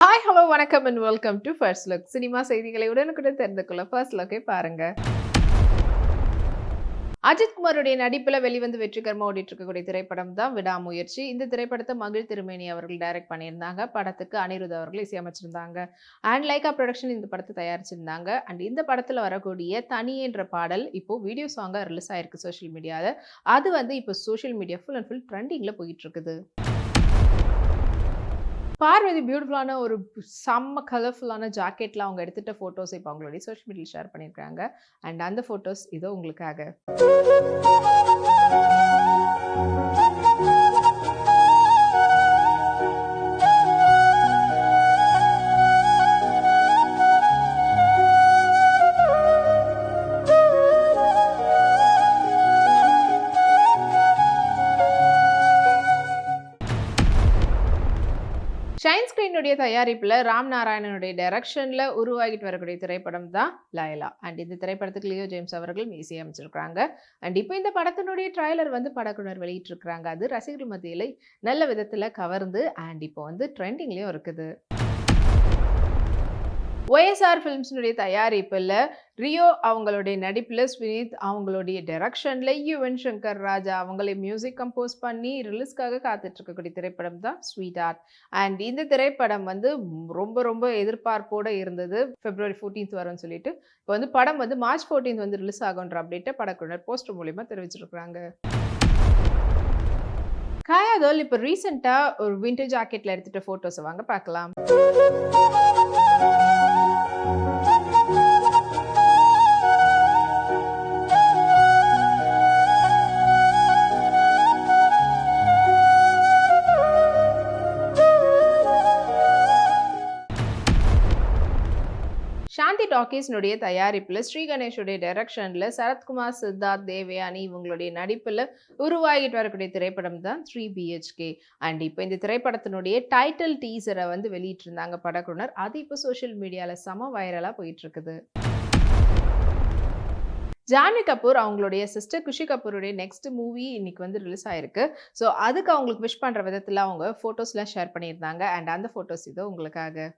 Hi hello வணக்கம் and welcome to first look cinema செய்திகளை உடனுக்குடன் தெரிந்து கொள்ள ஃபர்ஸ்ட் லுக்கை பாருங்க. அஜித்குமாருடைய நடிப்பில் வெளிவந்து வெற்றிகரமா ஓடிட்டு இருக்கக்கூடிய திரைப்படம் தான் விடாமுயற்சி. இந்த திரைப்படத்தை மகிழ் திருமேனி அவர்கள் டைரக்ட் பண்ணியிருந்தாங்க. படத்துக்கு அனிருத் அவர்கள் இசையமைச்சிருந்தாங்க. அண்ட் லைகா ப்ரொடக்ஷன் இந்த படத்தை தயாரிச்சிருந்தாங்க. அண்ட் இந்த படத்தில் வரக்கூடிய தனி என்ற பாடல் இப்போ வீடியோ சாங்காக ரிலீஸ் ஆயிருக்கு சோஷியல் மீடியாவில் அது வந்து இப்போ social media full and full ட்ரெண்டிங்கில் போயிட்டு இருக்குது பார்வதி பியூட்டிஃபுல்லான ஒரு செம்ம கலர்ஃபுல்லான ஜாக்கெட்டில் அவங்க எடுத்துகிட்ட ஃபோட்டோஸ் இப்போ அவங்களுடைய சோஷியல் மீடியாவில் ஷேர் பண்ணியிருக்காங்க அண்ட் அந்த ஃபோட்டோஸ் இதோ உங்களுக்காக. தயாரிப்பில் ராம் நாராயணனுடைய டைரக்ஷனில் உருவாகிட்டு வரக்கூடிய திரைப்படம் தான் லயலா அண்ட் இந்த திரைப்படத்துக்கு லியோ ஜேம்ஸ் அவர்கள் இசையமைச்சிருக்காங்க அண்ட் இப்போ இந்த படத்தினுடைய ட்ரைலர் வந்து படக்குனர் வெளியிட்டிருக்கிறாங்க. அது ரசிகர் மத்தியில் நல்ல விதத்தில் கவர்ந்து அண்ட் இப்போ வந்து ட்ரெண்டிங்லேயும் இருக்குது. ஒய்எஸ்ஆர் ஃபிலிம்ஸினுடைய தயாரிப்பில் ரியோ அவங்களுடைய நடிப்பில் ஸ்வினித் அவங்களுடைய டைரக்ஷனில் யுவன் சங்கர் ராஜா அவங்களை மியூசிக் கம்போஸ் பண்ணி ரிலீஸ்க்காக காத்துட்ருக்கக்கூடிய திரைப்படம் தான் ஸ்வீட் ஆர்ட் அண்ட் இந்த திரைப்படம் வந்து ரொம்ப ரொம்ப எதிர்பார்ப்போடு இருந்தது. பிப்ரவரி ஃபோர்டீன்த் வரும்னு சொல்லிட்டு இப்போ வந்து படம் வந்து மார்ச் ஃபோர்டீன்த் வந்து ரிலீஸ் ஆகுன்ற அப்டேட்டை படக்குழுனர் போஸ்டர் மூலயமா தெரிவிச்சிருக்கிறாங்க. காயாதோல் இப்போ ரீசெண்டாக ஒரு விண்டர் ஜாக்கெட்டில் எடுத்துகிட்ட ஃபோட்டோஸை வாங்க பார்க்கலாம். டாக்கீஸ்னுடைய தயாரிப்பில் ஸ்ரீ கணேஷுடைய டைரக்ஷனில் சரத்குமார் சித்தார்த் தேவயானி இவங்களுடைய நடிப்பில் உருவாகிட்டு வரக்கூடிய திரைப்படம் தான் ஸ்ரீ பிஹெச்கே அண்ட் இப்போ இந்த திரைப்படத்தினுடைய டைட்டில் டீசரை வந்து வெளியிட்டிருந்தாங்க படக்குழுனர் அது இப்போ சோஷியல் மீடியாவில் செம வைரலாக போயிட்டு இருக்குது ஜான்வி கபூர் அவங்களுடைய சிஸ்டர் குஷி கபூருடைய நெக்ஸ்ட் மூவி இன்னைக்கு வந்து ரிலீஸ் ஆயிருக்கு. ஸோ அதுக்கு அவங்களுக்கு விஷ் பண்ணுற விதத்தில் அவங்க ஃபோட்டோஸ்லாம் ஷேர் பண்ணியிருந்தாங்க. அண்ட் அந்த ஃபோட்டோஸ் இதோ உங்களுக்காக.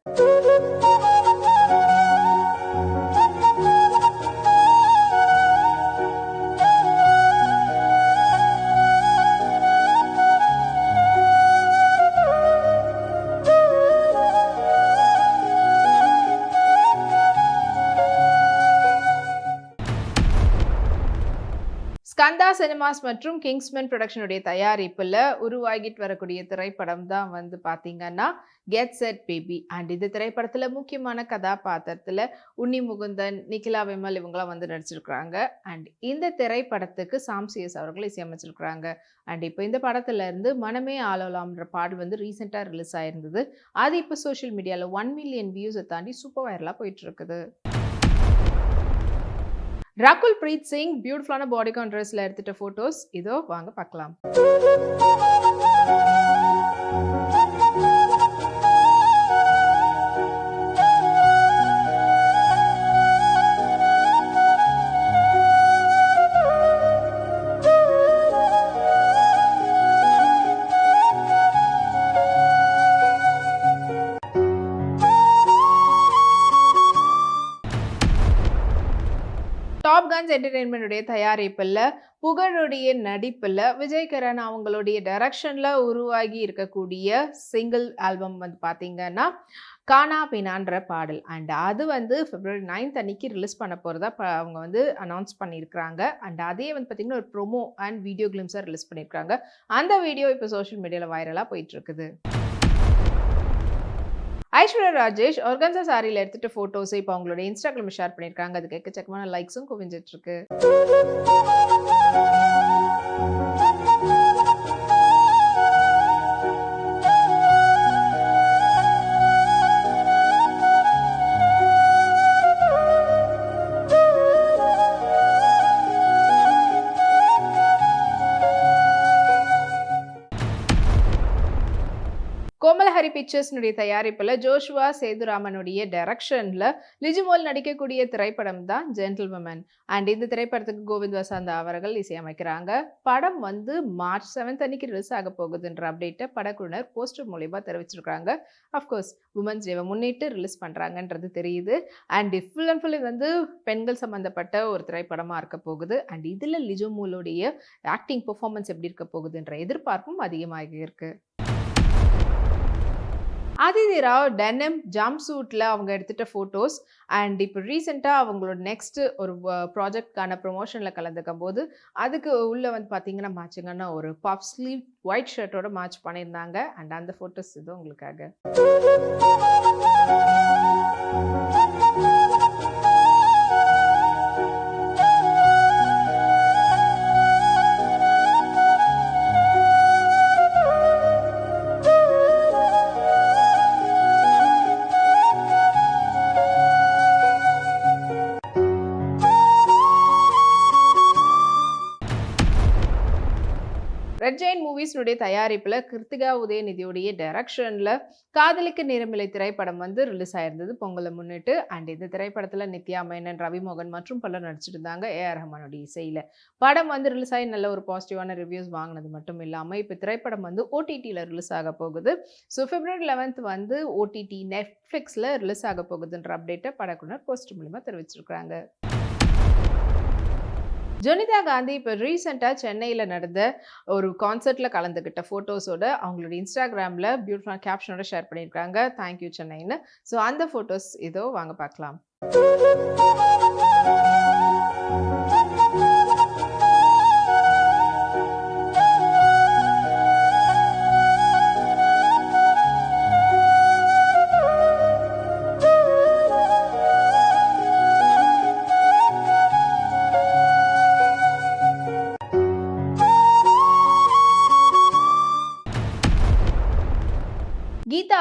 சினிமாஸ் மற்றும் கிங்ஸ்மேன் ப்ரொடக்ஷனுடைய தயாரிப்பில் உருவாகிட்டு வரக்கூடிய திரைப்படம் தான் வந்து பார்த்தீங்கன்னா கெட் செட் பேபி அண்ட் இந்த திரைப்படத்தில் முக்கியமான கதாபாத்திரத்தில் உன்னி முகுந்தன் நிகிலா விமல் இவங்களாம் வந்து நடிச்சிருக்கிறாங்க. அண்ட் இந்த திரைப்படத்துக்கு சாம்சியஸ் அவர்கள் இசையமைச்சிருக்கிறாங்க. அண்ட் இப்போ இந்த படத்துல இருந்து மனமே ஆளலாம்ன்ற பாடல் வந்து ரீசெண்டாக ரிலீஸ் ஆயிருந்தது. அது இப்போ சோஷியல் மீடியாவில் ஒன் மில்லியன் வியூஸை தாண்டி சூப்பர் வைரலாக போயிட்டுருக்குது ராகுல் பிரீத் சிங் பியூட்டிஃபுல்லான பாடி கான் ட்ரெஸ்ல எடுத்துட்ட ஃபோட்டோஸ் இதோ வாங்க பார்க்கலாம். டாப் கன்ஸ் என்டர்டெயின்மெண்ட்டுடைய தயாரிப்பில் புகழுடைய நடிப்பில் விஜய்கரன் அவங்களுடைய டைரக்ஷனில் உருவாகி இருக்கக்கூடிய சிங்கிள் ஆல்பம் வந்து பார்த்தீங்கன்னா கானா பினான்ற பாடல். அண்ட் அது வந்து பிப்ரவரி நைன்த் அன்னைக்கு ரிலீஸ் பண்ண போகிறதா அவங்க வந்து அனௌன்ஸ் பண்ணியிருக்கிறாங்க அண்ட் அதே வந்து பார்த்திங்கன்னா ஒரு ப்ரொமோ அண்ட் வீடியோ கிளிம்ஸாக ரிலீஸ் பண்ணியிருக்காங்க அந்த வீடியோ இப்போ சோஷியல் மீடியாவில் வைரலாக போயிட்டுருக்குது ஐஸ்வர்யா ராஜேஷ் ஒர்கன்சா சாரியில் எடுத்துகிட்ட ஃபோட்டோஸ் இப்போ அவங்களோட இன்ஸ்டாகிராம் ஷேர் பண்ணியிருக்காங்க அதுக்கு எக்கச்சக்கமான லைக்ஸும் குவிஞ்சிட்டு ஹரி பிக்சர்ஸ்னுடைய தயாரிப்பில் ஜோஷுவா சேதுராமனுடைய டைரக்ஷனில் லிஜுமோல் நடிக்கக்கூடிய திரைப்படம் தான் ஜென்டில்வுமன் அண்ட் இந்த திரைப்படத்துக்கு கோவிந்த் வசந்தா அவர்கள் இசையமைக்கிறாங்க. படம் வந்து மார்ச் செவன்த் அன்னைக்கு ரிலீஸ் ஆக போகுதுன்ற அப்டேட்டை படக்குழுனர் போஸ்டர் மூலியமாக தெரிவிச்சிருக்காங்க அஃப்கோர்ஸ் உமன்ஸ் டேவை முன்னிட்டு ரிலீஸ் பண்ணுறாங்கன்றது தெரியுது. அண்ட் ஃபுல் அண்ட் ஃபுல் வந்து பெண்கள் சம்மந்தப்பட்ட ஒரு திரைப்படமாக இருக்க போகுது. அண்ட் இதில் லிஜுமோலுடைய ஆக்டிங் பெர்ஃபார்மன்ஸ் எப்படி இருக்க போகுதுன்ற எதிர்பார்ப்பும் அதிகமாக இருக்குது அதிதி ராவ் டெனம் ஜம்ப் சூட்டில் அவங்க எடுத்துகிட்ட ஃபோட்டோஸ் அண்ட் இப்போ ரீசெண்டாக அவங்களோட நெக்ஸ்ட்டு ஒரு ப்ராஜெக்ட்கான ப்ரொமோஷனில் கலந்துக்கும் போது அதுக்கு உள்ளே வந்து பார்த்தீங்கன்னா மேட்சிங்கன்னா ஒரு பஃப் ஸ்லீவ் ஒயிட் ஷர்ட்டோட மேட்ச் பண்ணியிருந்தாங்க. அண்ட் அந்த ஃபோட்டோஸ் இது உங்களுக்காக. ரெட் ஜெயின் மூவிஸ்னுடைய தயாரிப்பில் கிருத்திகா உதயநிதியுடைய டைரக்ஷனில் காதலிக்கு நேரமில்லை திரைப்படம் வந்து ரிலீஸ் ஆயிருந்தது. பொங்கலை முன்னிட்டு அண்ட் இந்த திரைப்படத்தில் நித்யா மேனன் ரவிமோகன் மற்றும் பலர் நடிச்சிருந்தாங்க ஏஆர் ரஹ்மானுடைய இசையில். படம் வந்து ரிலீஸ் ஆகி நல்ல ஒரு பாசிட்டிவான ரிவ்யூஸ் வாங்கினது மட்டும் இல்லாமல் இப்போ திரைப்படம் வந்து ஓடிடியில் ரிலீஸ் ஆக போகுது. ஸோ பிப்ரவரி லெவன்த் வந்து ஓடிடி நெட்ஃப்ளிக்ஸில் ரிலீஸ் ஆக போகுதுன்ற அப்டேட்டை படக்குனர் போஸ்ட் மூலிமா தெரிவிச்சிருக்காங்க ஜொனிதா காந்தி இப்போ ரீசெண்டாக சென்னையில் நடந்த ஒரு கான்சர்ட்டில் கலந்துக்கிட்ட ஃபோட்டோஸோட அவங்களோட இன்ஸ்டாகிராமில் பியூட்டிஃபுல்லான கேப்ஷனோட ஷேர் பண்ணியிருக்காங்க. தேங்க்யூ சென்னைன்னு. ஸோ அந்த ஃபோட்டோஸ் இதோ வாங்க பார்க்கலாம்.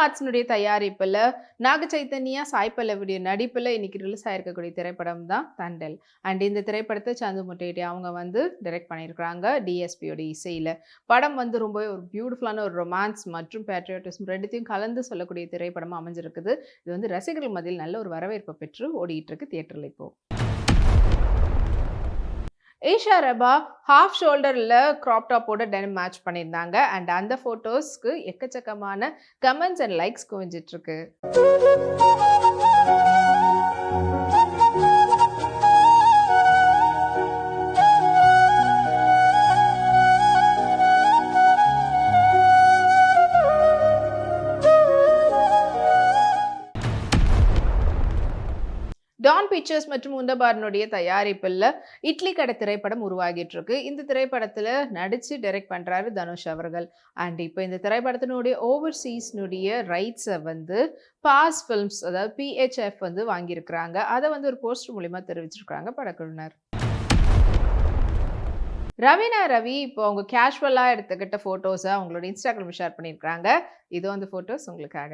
ஆர்ட்ஸ்னுடைய தயாரிப்பில் நாக சைத்தன்யா சாய் பல்லவியுடைய நடிப்பில் இன்னைக்கு ரிலீஸ் ஆயிருக்கக்கூடிய திரைப்படம் தான் தண்டல். அண்ட் இந்த திரைப்படத்தை சந்து முட்டையிட்டி அவங்க வந்து டைரக்ட் பண்ணியிருக்கிறாங்க டிஎஸ்பியோட இசையில். படம் வந்து ரொம்பவே ஒரு பியூட்டிஃபுல்லான ஒரு ரொமான்ஸ் மற்றும் பேட்ரியாட்டிசம் ரெண்டுத்தையும் கலந்து சொல்லக்கூடிய திரைப்படமாக அமைஞ்சிருக்குது. இது வந்து ரசிகர்கள் மத்தியில் நல்ல ஒரு வரவேற்பை பெற்று ஓடிட்டு இருக்கு தியேட்டரில் இப்போது ஈஷா ரபா ஹாஃப் ஷோல்டரில் க்ராப் டாப்போட டெனிம் மேட்ச் பண்ணியிருந்தாங்க. அண்ட் அந்த ஃபோட்டோஸ்க்கு எக்கச்சக்கமான கமெண்ட்ஸ் அண்ட் லைக்ஸ் குவிஞ்சிட்ருக்கு பிக்சர்ஸ் மற்றும் உந்தபாரனுடைய தயாரிப்பில் இட்லி கடை திரைப்படம் உருவாகிட்டு இருக்கு இந்த திரைப்படத்தில் நடித்து டைரக்ட் பண்ணுறாரு தனுஷ் அவர்கள். அண்ட் இப்போ இந்த திரைப்படத்தினுடைய ஓவர்சீஸ்னுடைய ரைட்ஸை வந்து பாஸ் ஃபில்ம்ஸ் அதாவது பிஹெச்எஃப் வந்து வாங்கியிருக்கிறாங்க. அதை வந்து ஒரு போஸ்டர் மூலிமா தெரிவிச்சிருக்காங்க படக்குழுனர் ரவினா ரவி இப்போ அவங்க கேஷுவலாக எடுத்துக்கிட்ட ஃபோட்டோஸை அவங்களோட இன்ஸ்டாகிராம் ஷேர் பண்ணியிருக்காங்க இது அந்த ஃபோட்டோஸ் உங்களுக்காக.